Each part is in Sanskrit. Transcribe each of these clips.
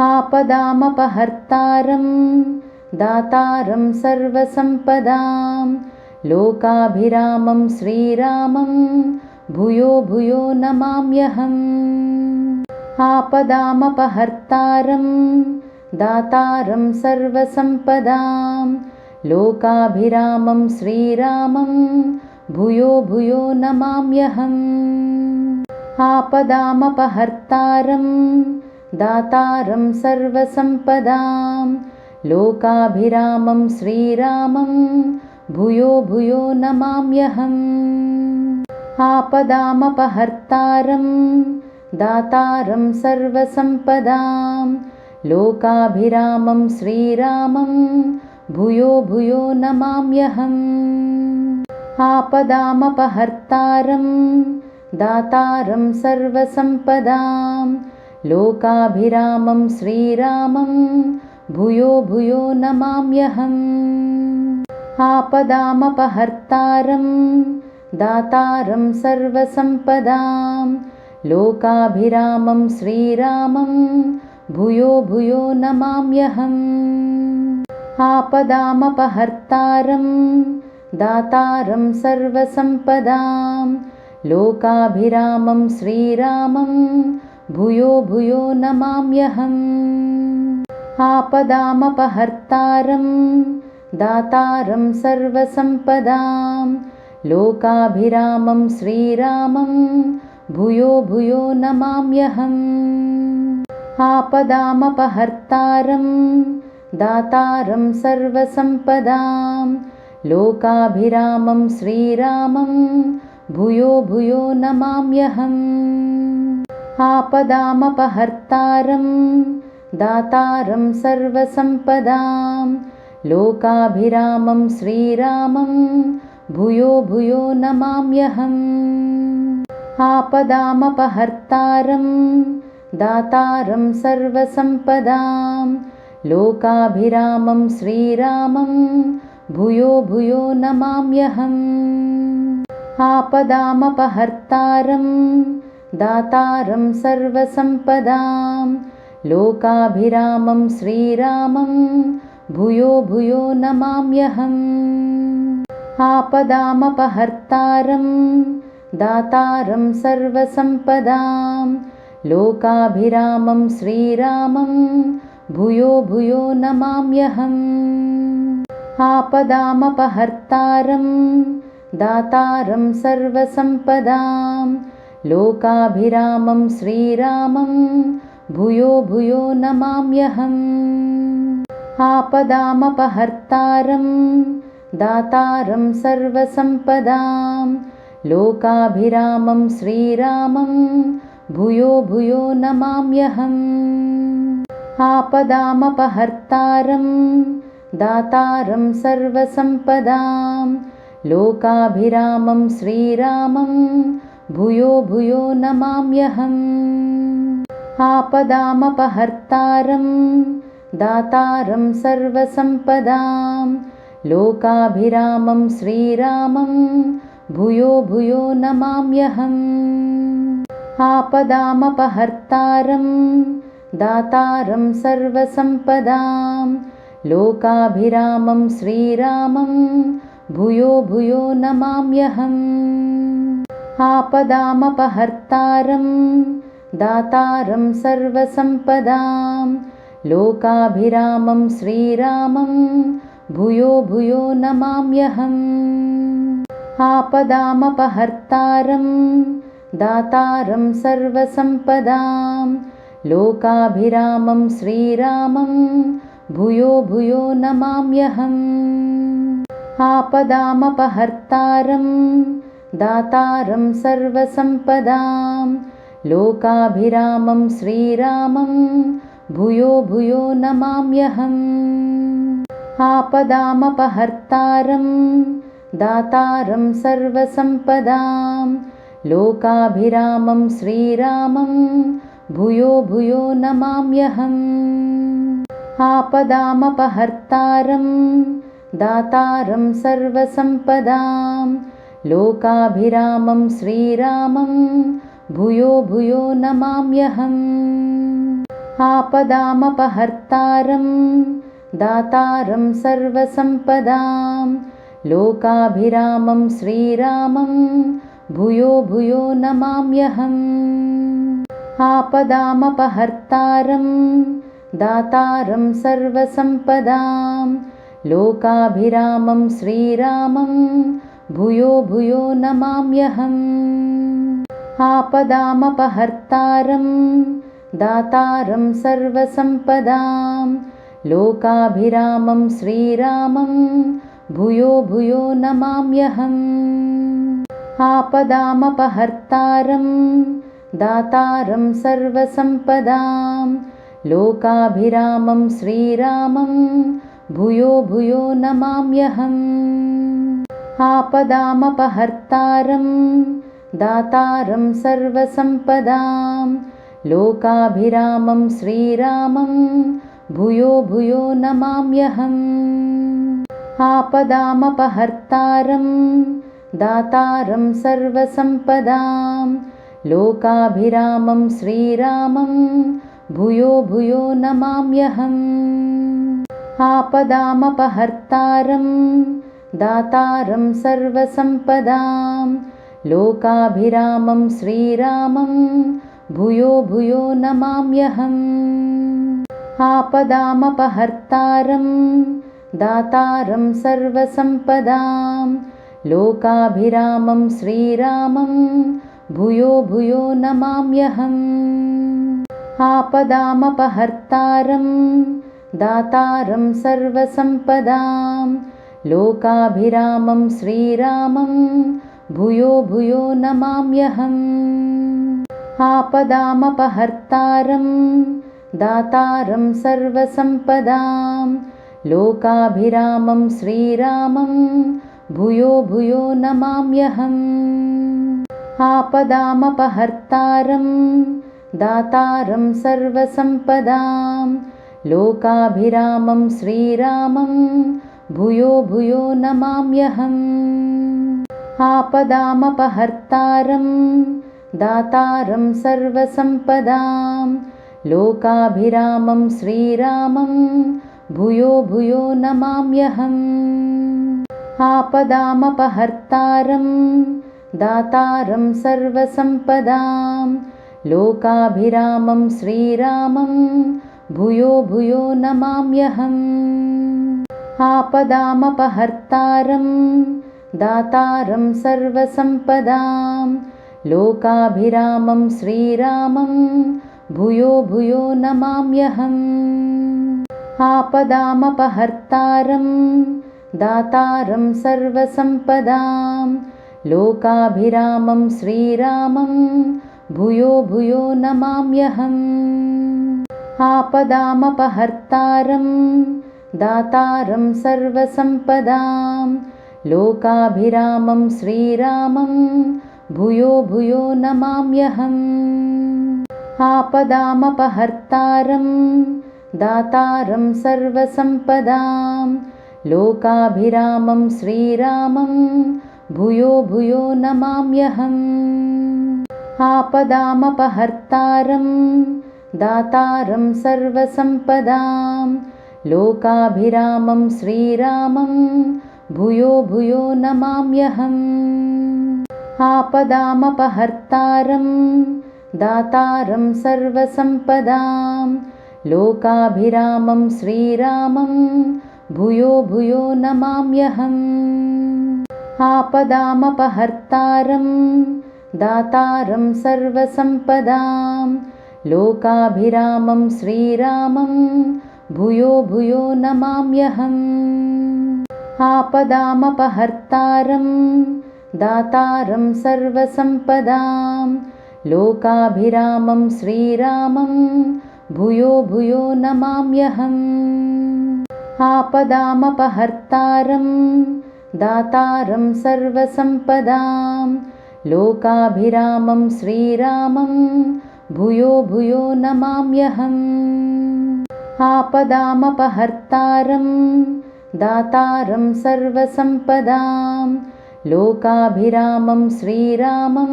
आपदामपहर्तारं दातारं सर्वसम्पदां लोकाभिरामं श्रीरामं भूयो भूयो नमाम्यहम्। आपदामपहर्तारं दातारं सर्वसम्पदां लोकाभिरामं श्रीरामं भूयो भूयो नमाम्यहम्। आपदामपहर्तारं दातारं सर्वसम्पदां लोकाभिरामं श्रीरामं भूयो भूयो नमाम्यहम्। आपदामपहर्तारं दातारं सर्वसम्पदां लोकाभिरामं श्रीरामं भूयो भूयो नमाम्यहम्। आपदामपहर्तारं दातारं सर्वसम्पदां लोकाभिरामं श्रीरामं भूयो भूयो नमाम्यहम्। आपदामपहर्तारं दातारं सर्वसम्पदां लोकाभिरामं श्रीरामं भूयो भूयो नमाम्यहम्। आपदामपहर्तारं दातारं सर्वसम्पदां लोकाभिरामं श्रीरामं भूयो भूयो नमाम्यहम्। आपदामपहर्तारं दातारं सर्वसम्पदां लोकाभिरामं श्रीरामं भूयो भूयो नमाम्यहम्। आपदामपहर्तारं दातारं सर्वसम्पदां लोकाभिरामं श्रीरामं भूयो भूयो नमाम्यहम् आपदामपहर्तारं दातारं सर्वसम्पदां लोकाभिरामं श्रीरामं भूयो भूयो नमाम्यहम्। आपदामपहर्तारं दातारं सर्वसम्पदां लोकाभिरामं श्रीरामं भूयो भूयो नमाम्यहम्। आपदामपहर्तारं दातारं सर्वसम्पदां लोकाभिरामं श्रीरामं भूयो भूयो नमाम्यहम्। आपदामपहर्तारं दातारं सर्वसम्पदां लोकाभिरामं श्रीरामं भूयो भूयो नमाम्यहम्। आपदामपहर्तारं दातारं सर्वसम्पदां लोकाभिरामं श्रीरामं भूयो भूयो नमाम्यहम्। आपदामपहर्तारं दातारं सर्वसम्पदां लोकाभिरामं श्रीरामं भूयो भूयो नमाम्यहम्। आपदामपहर्तारं दातारं सर्वसम्पदां लोकाभिरामं श्रीरामं भूयो भूयो नमाम्यहम्। आपदामपहर्तारं दातारं सर्वसम्पदां लोकाभिरामं श्रीरामं भूयो भूयो नमाम्यहम्। आपदामपहर्तारं दातारं सर्वसम्पदां लोकाभिरामं श्रीरामं भूयो भूयो नमाम्यहम् आपदामपहर्तारं दातारं सर्वसम्पदां लोकाभिरामं श्रीरामं भूयो भूयो नमाम्यहम्। आपदामपहर्तारं दातारं सर्वसम्पदां लोकाभिरामं श्रीरामं भूयो भूयो नमाम्यहम्। आपदामपहर्तारं दातारं सर्वसम्पदां लोकाभिरामं श्रीरामं भूयो भूयो नमाम्यहम्। आपदामपहर्तारं दातारं सर्वसम्पदां लोकाभिरामं श्रीरामं भूयो भूयो नमाम्यहम्। आपदामपहर्तारं दातारं सर्वसम्पदां लोकाभिरामं श्रीरामं भूयो भूयो नमाम्यहम्। आपदामपहर्तारं दातारं सर्वसम्पदां लोकाभिरामं श्रीरामं भूयो भूयो नमाम्यहम्। आपदामपहर्तारं दातारं सर्वसम्पदां लोकाभिरामं श्रीरामं भूयो भूयो नमाम्यहम्। आपदामपहर्तारं दातारं सर्वसम्पदां लोकाभिरामं श्रीरामं भूयो भूयो नमाम्यहम्। आपदामपहर्तारं दातारं सर्वसम्पदां लोकाभिरामं श्रीरामं भूयो भूयो नमाम्यहम् आपदामपहर्तारं दातारं सर्वसम्पदां लोकाभिरामं श्रीरामं भूयो भूयो नमाम्यहम्। आपदामपहर्तारं दातारं सर्वसम्पदां लोकाभिरामं श्रीरामं भूयो भूयो नमाम्यहम्। आपदामपहर्तारं दातारं सर्वसम्पदां लोकाभिरामं श्रीरामं भूयो भूयो नमाम्यहम्। आपदामपहर्तारं दातारं सर्वसम्पदां लोकाभिरामं श्रीरामं भूयो भूयो नमाम्यहम्। आपदामपहर्तारं दातारं सर्वसम्पदां लोकाभिरामं श्रीरामं भूयो भूयो नमाम्यहम्। आपदामपहर्तारं दातारं सर्वसम्पदां लोकाभिरामं श्रीरामं भूयो भूयो नमाम्यहम्। आपदामपहर्तारं दातारं सर्वसम्पदां लोकाभिरामं श्रीरामं भूयो भूयो नमाम्यहम्। आपदामपहर्तारं दातारं सर्वसम्पदां लोकाभिरामं श्रीरामं भूयो भूयो नमाम्यहम्। आपदामपहर्तारं दातारं सर्वसम्पदां लोकाभिरामं श्रीरामं भूयो भूयो नमाम्यहम् आपदामपहर्तारं दातारं सर्वसम्पदां लोकाभिरामं श्रीरामं भूयो भूयो नमाम्यहम्। आपदामपहर्तारं दातारं सर्वसम्पदां लोकाभिरामं श्रीरामं भूयो भूयो नमाम्यहम्। आपदामपहर्तारं दातारं सर्वसम्पदां लोकाभिरामं श्रीरामं भूयो भूयो नमाम्यहम्। आपदामपहर्तारं दातारं सर्वसम्पदां लोकाभिरामं श्रीरामं भूयो भूयो नमाम्यहम्। आपदामपहर्तारं दातारं सर्वसम्पदां लोकाभिरामं श्रीरामं भूयो भूयो नमाम्यहम्। आपदामपहर्तारं दातारं सर्वसम्पदां लोकाभिरामं श्रीरामं भूयो भूयो नमाम्यहम्। आपदामपहर्तारं दातारं सर्वसम्पदां लोकाभिरामं श्रीरामं भूयो भूयो नमाम्यहम्। आपदामपहर्तारं दातारं सर्वसम्पदां लोकाभिरामं श्रीरामं भूयो भूयो नमाम्यहम्। आपदामपहर्तारं दातारं सर्वसम्पदां लोकाभिरामं श्रीरामं भूयो भूयो नमाम्यहम् आपदामपहर्तारं दातारं सर्वसम्पदां लोकाभिरामं श्रीरामं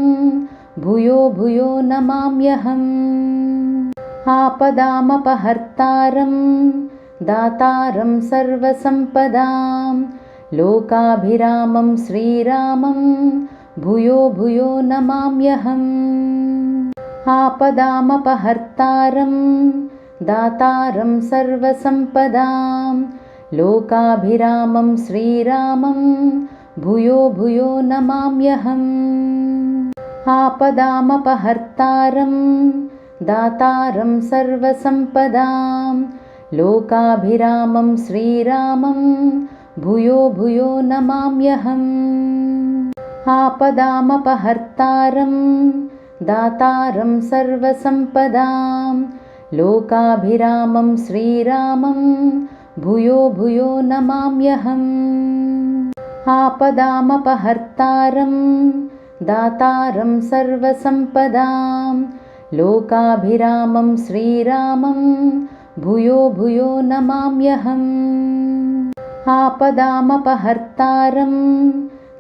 भूयो भूयो नमाम्यहम्। आपदामपहर्तारं दातारं सर्वसम्पदां लोकाभिरामं श्रीरामं भूयो भूयो नमाम्यहम्। आपदामपहर्तारं दातारं सर्वसम्पदां लोकाभिरामं श्रीरामं भूयो भूयो नमाम्यहम्। आपदामपहर्तारं दातारं सर्वसम्पदां लोकाभिरामं श्रीरामं भूयो भूयो नमाम्यहम्। आपदामपहर्तारं दातारं सर्वसम्पदां लोकाभिरामं श्रीरामं भूयो भूयो नमाम्यहम्। आपदामपहर्तारं दातारं सर्वसम्पदां लोकाभिरामं श्रीरामं भूयो भूयो नमाम्यहम्। आपदामपहर्तारं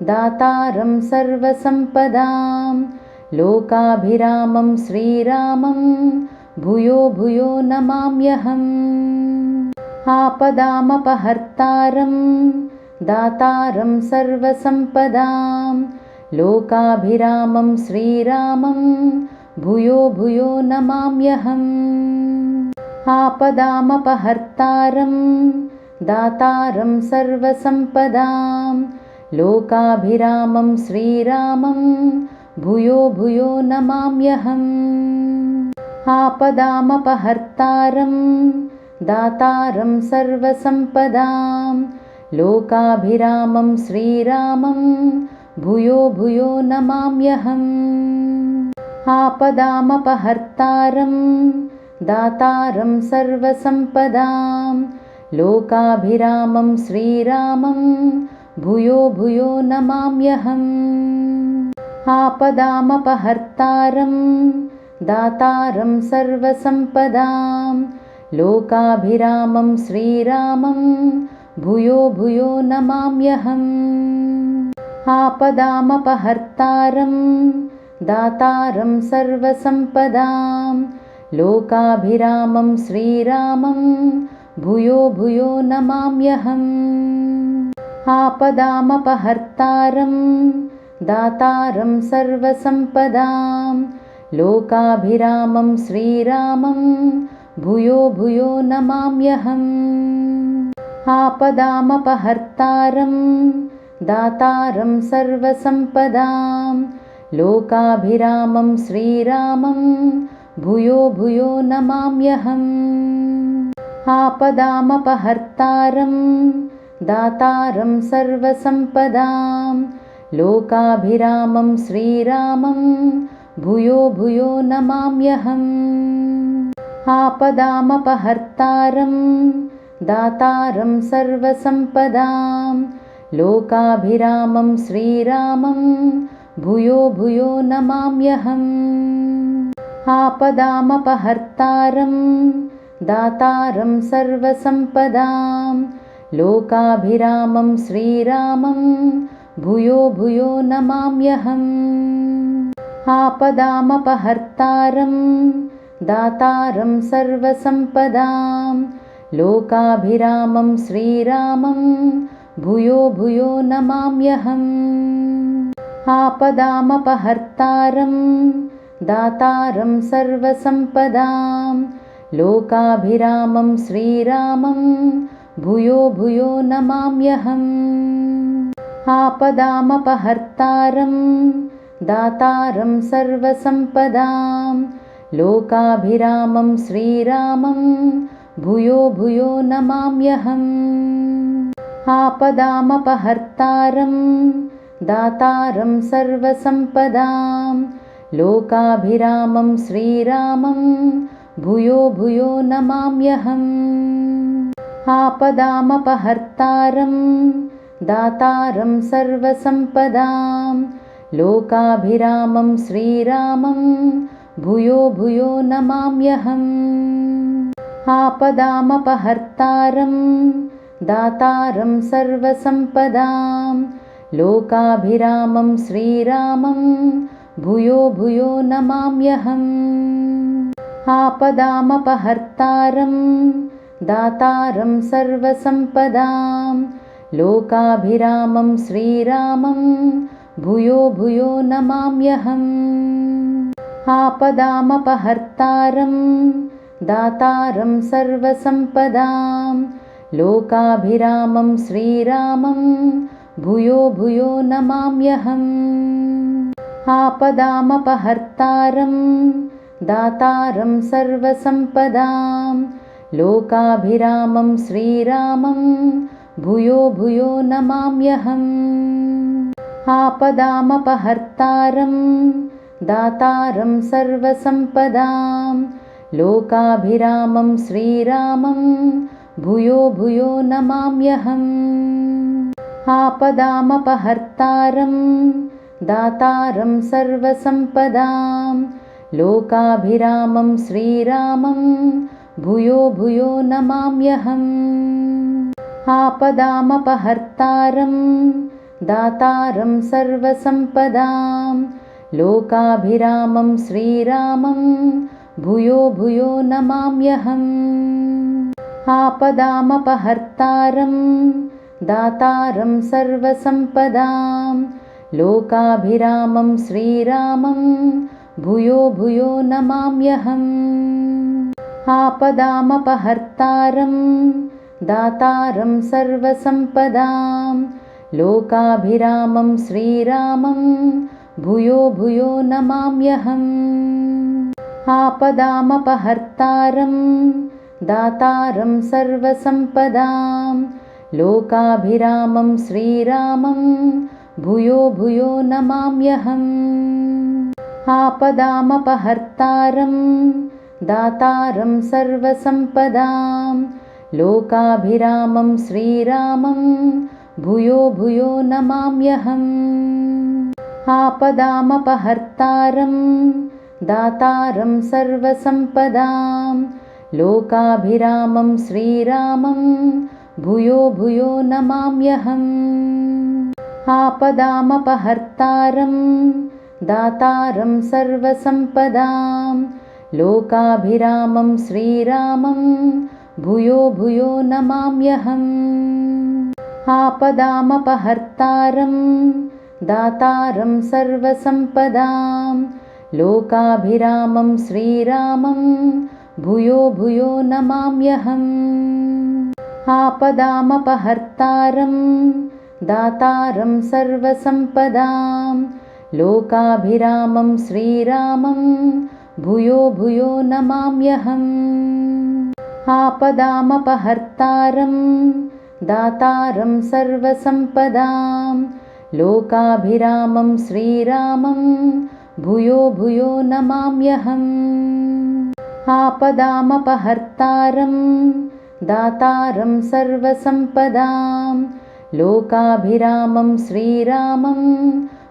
दातारं सर्वसम्पदां लोकाभिरामं श्रीरामं भूयो भूयो नमाम्यहम्। आपदामपहर्तारं दातारं सर्वसम्पदां लोकाभिरामं श्रीरामं भूयो भूयो नमाम्यहम्। आपदामपहर्तारं दातारं सर्वसम्पदां लोकाभिरामं श्रीरामं भूयो भूयो नमाम्यहम् आपदामपहर्तारं दातारं सर्वसम्पदां लोकाभिरामं श्रीरामं भूयो भूयो नमाम्यहम्। आपदामपहर्तारं दातारं सर्वसम्पदां लोकाभिरामं श्रीरामं भूयो भूयो नमाम्यहम्। आपदामपहर्तारं दातारं सर्वसम्पदां लोकाभिरामं श्रीरामं भूयो भूयो नमाम्यहम्। आपदामपहर्तारं दातारं सर्वसम्पदां लोकाभिरामं श्रीरामं भूयो भूयो नमाम्यहम्। आपदामपहर्तारं दातारं सर्वसम्पदां लोकाभिरामं श्रीरामं भूयो भूयो नमाम्यहम्। आपदामपहर्तारं दातारं सर्वसम्पदां लोकाभिरामं श्रीरामं भूयो भूयो नमाम्यहम्। आपदामपहर्तारं दातारं सर्वसम्पदां लोकाभिरामं श्रीरामं भूयो भूयो नमाम्यहम्। आपदामपहर्तारं दातारं सर्वसम्पदां लोकाभिरामं श्रीरामं भूयो भूयो नमाम्यहम्। आपदामपहर्तारं दातारं सर्वसम्पदां लोकाभिरामं श्रीरामं भूयो भूयो नमाम्यहम्। आपदामपहर्तारं दातारं सर्वसम्पदां लोकाभिरामं श्रीरामं भूयो भूयो नमाम्यहम्। आपदामपहर्तारं दातारं सर्वसम्पदां लोकाभिरामं श्रीरामं भूयो भूयो नमाम्यहम् आपदामपहर्तारं दातारं सर्वसम्पदां लोकाभिरामं श्रीरामं भूयो भूयो नमाम्यहम्। आपदामपहर्तारं दातारं सर्वसम्पदां लोकाभिरामं श्रीरामं भूयो भूयो नमाम्यहम्। आपदामपहर्तारं दातारं सर्वसम्पदां लोकाभिरामं श्रीरामं भूयो भूयो नमाम्यहम्। आपदामपहर्तारं दातारं सर्वसम्पदां लोकाभिरामं श्रीरामं भूयो भूयो नमाम्यहम्। आपदामपहर्तारं दातारं सर्वसम्पदां लोकाभिरामं श्रीरामं भूयो भूयो नमाम्यहम्। आपदामपहर्तारं दातारं सर्वसम्पदां लोकाभिरामं श्रीरामं भूयो भूयो नमाम्यहम्। आपदामपहर्तारं दातारं सर्वसम्पदां लोकाभिरामं श्रीरामं भूयो भूयो नमाम्यहम्। आपदामपहर्तारं दातारं सर्वसम्पदां लोकाभिरामं श्रीरामं भूयो भूयो नमाम्यहम्। आपदामपहर्तारं दातारं सर्वसम्पदां लोकाभिरामं श्रीरामं भूयो भूयो नमाम्यहम् आपदामपहर्तारं दातारं सर्वसम्पदां लोकाभिरामं श्रीरामं भूयो भूयो नमाम्यहम्। आपदामपहर्तारं दातारं सर्वसम्पदां लोकाभिरामं श्रीरामं भूयो भूयो नमाम्यहम्। आपदामपहर्तारं दातारं सर्वसम्पदां लोकाभिरामं श्रीरामं भूयो भूयो नमाम्यहम्। आपदामपहर्तारं दातारं सर्वसम्पदां लोकाभिरामं श्रीरामं भूयो भूयो नमाम्यहम्। आपदामपहर्तारं दातारं सर्वसम्पदां लोकाभिरामं श्रीरामं भूयो भूयो नमाम्यहम्। आपदामपहर्तारं दातारं सर्वसम्पदां लोकाभिरामं श्रीरामं भूयो भूयो नमाम्यहम्। आपदामपहर्तारं दातारं सर्वसम्पदां लोकाभिरामं श्रीरामं भूयो भूयो नमाम्यहम्। आपदामपहर्तारं दातारं सर्वसम्पदां लोकाभिरामं श्रीरामं भूयो भूयो नमाम्यहम्। आपदामपहर्तारं दातारं सर्वसम्पदां लोकाभिरामं श्रीरामं भूयो भूयो नमाम्यहम् आपदामपहर्तारं दातारं सर्वसम्पदां लोकाभिरामं श्रीरामं भूयो भूयो नमाम्यहम्। आपदामपहर्तारं दातारं सर्वसम्पदां लोकाभिरामं श्रीरामं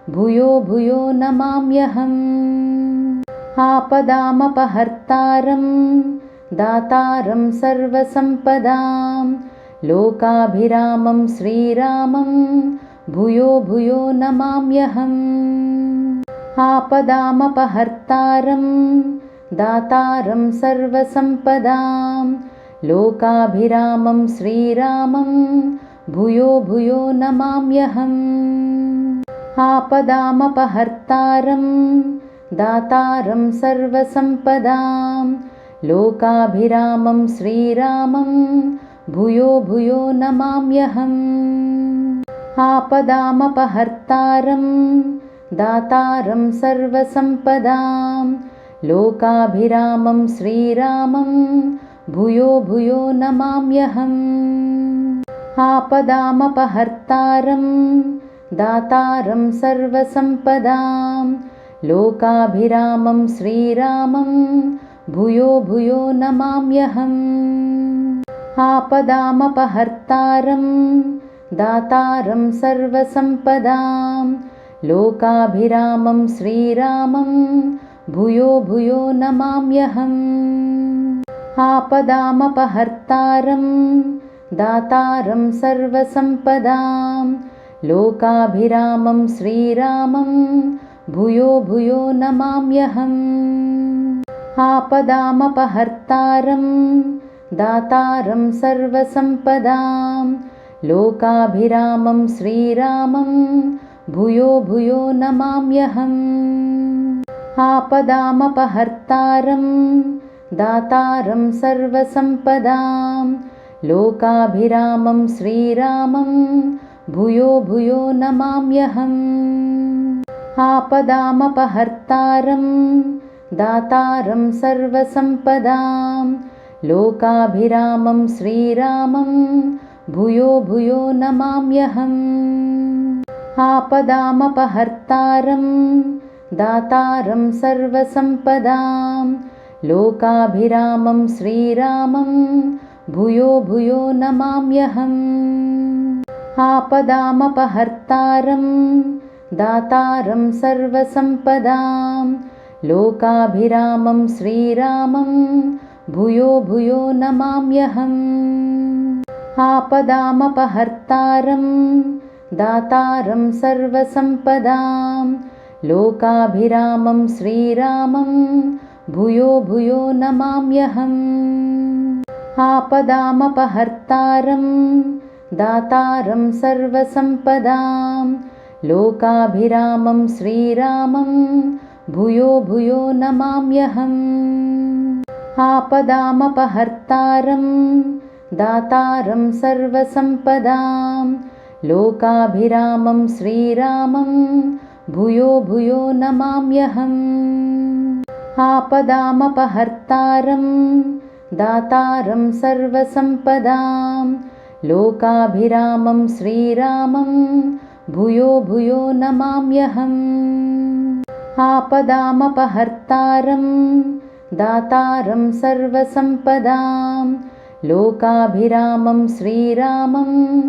भूयो भूयो नमाम्यहम्। आपदामपहर्तारं दातारं सर्वसम्पदां लोकाभिरामं श्रीरामं भूयो भूयो नमाम्यहम्। आपदामपहर्तारं दातारं सर्वसम्पदां लोकाभिरामं श्रीरामं भूयो भूयो नमाम्यहम्। आपदामपहर्तारं दातारं सर्वसम्पदां लोकाभिरामं श्रीरामं भूयो भूयो नमाम्यहम्। आपदामपहर्तारं दातारं सर्वसम्पदां लोकाभिरामं श्रीरामं भूयो भूयो नमाम्यहम्। आपदामपहर्तारं दातारं सर्वसम्पदां लोकाभिरामं श्रीरामं भूयो भूयो नमाम्यहम्। आपदामपहर्तारं दातारं सर्वसम्पदां लोकाभिरामं श्रीरामं भूयो भूयो नमाम्यहम्। आपदामपहर्तारं दातारं सर्वसम्पदां लोकाभिरामं श्रीरामं भूयो भूयो नमाम्यहम् आपदामपहर्तारं दातारं सर्वसम्पदां लोकाभिरामं श्रीरामं भूयो भूयो नमाम्यहम्। आपदामपहर्तारं दातारं सर्वसम्पदां लोकाभिरामं श्रीरामं भूयो भूयो नमाम्यहम्। आपदामपहर्तारं दातारं सर्वसम्पदां लोकाभिरामं श्रीरामं भूयो भूयो नमाम्यहम्। आपदामपहर्तारं दातारं सर्वसम्पदां लोकाभिरामं श्रीरामं भूयो भूयो नमाम्यहम्। आपदामपहर्तारं दातारं सर्वसम्पदां लोकाभिरामं श्रीरामं भूयो भूयो नमाम्यहम्। आपदामपहर्तारं दातारं सर्वसम्पदां लोकाभिरामं श्रीरामं भूयो भूयो नमाम्यहम्। आपदामपहर्तारं दातारं सर्वसम्पदां लोकाभिरामं श्रीरामं भूयो भूयो नमाम्यहम्। आपदामपहर्तारं दातारं सर्वसम्पदां लोकाभिरामं श्रीरामं भूयो भूयो नमाम्यहम्। आपदामपहर्तारं दातारं सर्वसम्पदां लोकाभिरामं श्रीरामं भूयो भूयो नमाम्यहम् आपदामपहर्तारं दातारं सर्वसम्पदां लोकाभिरामं श्रीरामं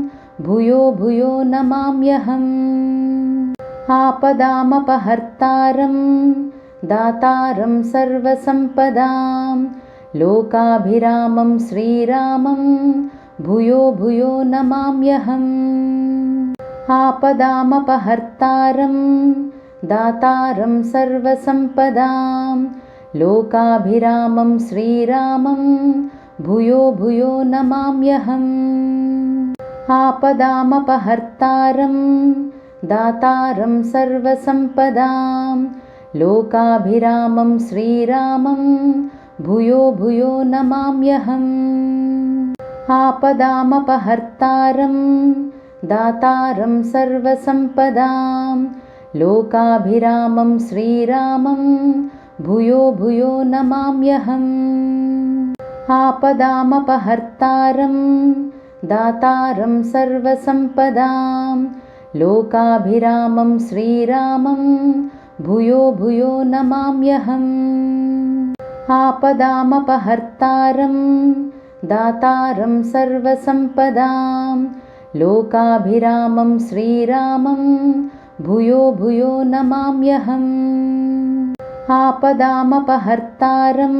भूयो भूयो नमाम्यहम्। आपदामपहर्तारं दातारं सर्वसम्पदां लोकाभिरामं श्रीरामं भूयो भूयो नमाम्यहम्। आपदामपहर्तारं दातारं सर्वसम्पदां लोकाभिरामं श्रीरामं भूयो भूयो नमाम्यहम्। आपदामपहर्तारं दातारं सर्वसम्पदां लोकाभिरामं श्रीरामं भूयो भूयो नमाम्यहम्। आपदामपहर्तारं दातारं सर्वसम्पदां लोकाभिरामं श्रीरामं भूयो भूयो नमाम्यहम्। आपदामपहर्तारं दातारं सर्वसम्पदां लोकाभिरामं श्रीरामं भूयो भूयो नमाम्यहम्। आपदामपहर्तारं दातारं सर्वसम्पदां लोकाभिरामं श्रीरामं भूयो भूयो नमाम्यहम्। आपदामपहर्तारं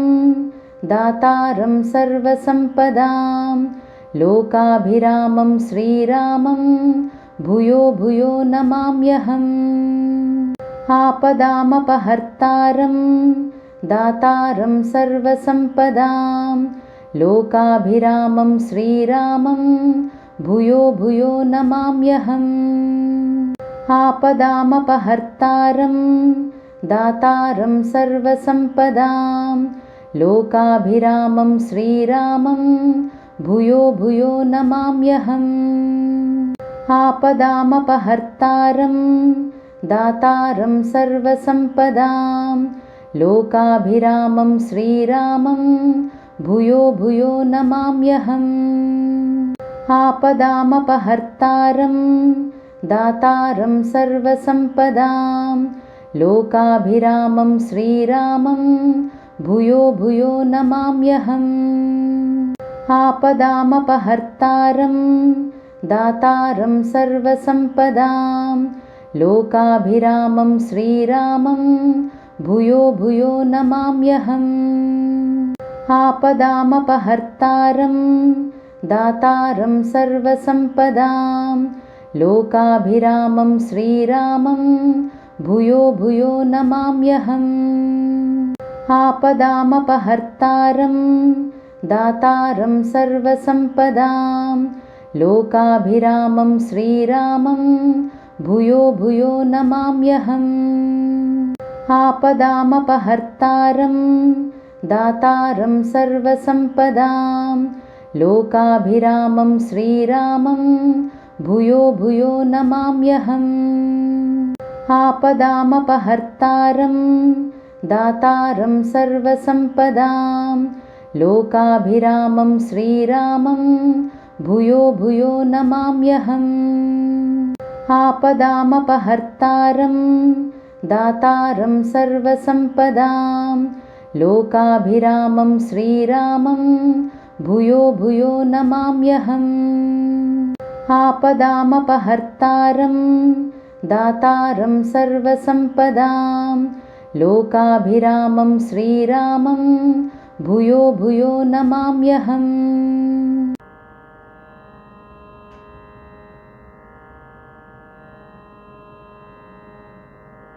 दातारं सर्वसम्पदां लोकाभिरामं श्रीरामं भूयो भूयो नमाम्यहम्। आपदामपहर्तारं दातारं सर्वसम्पदां लोकाभिरामं श्रीरामं भूयो भूयो नमाम्यहम् आपदामपहर्तारं दातारं सर्वसम्पदां लोकाभिरामं श्रीरामं भूयो भूयो नमाम्यहम्। आपदामपहर्तारं दातारं सर्वसम्पदां लोकाभिरामं श्रीरामं भूयो भूयो नमाम्यहम्। आपदामपहर्तारं दातारं सर्वसम्पदां लोकाभिरामं श्रीरामं भूयो भूयो नमाम्यहम्। आपदामपहर्तारं दातारं सर्वसम्पदां लोकाभिरामं श्रीरामं भूयो भूयो नमाम्यहम्। आपदामपहर्तारं दातारं सर्वसम्पदां लोकाभिरामं श्रीरामं भूयो भूयो नमाम्यहम्। आपदामपहर्तारं दातारं सर्वसम्पदां लोकाभिरामं श्रीरामं भूयो भूयो नमाम्यहम्। आपदामपहर्तारं दातारं सर्वसम्पदां लोकाभिरामं श्रीरामं भूयो भूयो नमाम्यहम्। आपदामपहर्तारं दातारं सर्वसम्पदां। लोकाभिरामं श्रीरामं भूयो भूयो नमाम्यहम्। आपदामपहर्तारं दातारं सर्वसम्पदां। लोकाभिरामं श्रीरामं भूयो भूयो नमाम्यहम् आपदामपहर्तारं दातारं सर्वसम्पदां लोकाभिरामं श्रीरामं भूयो भूयो नमाम्यहम्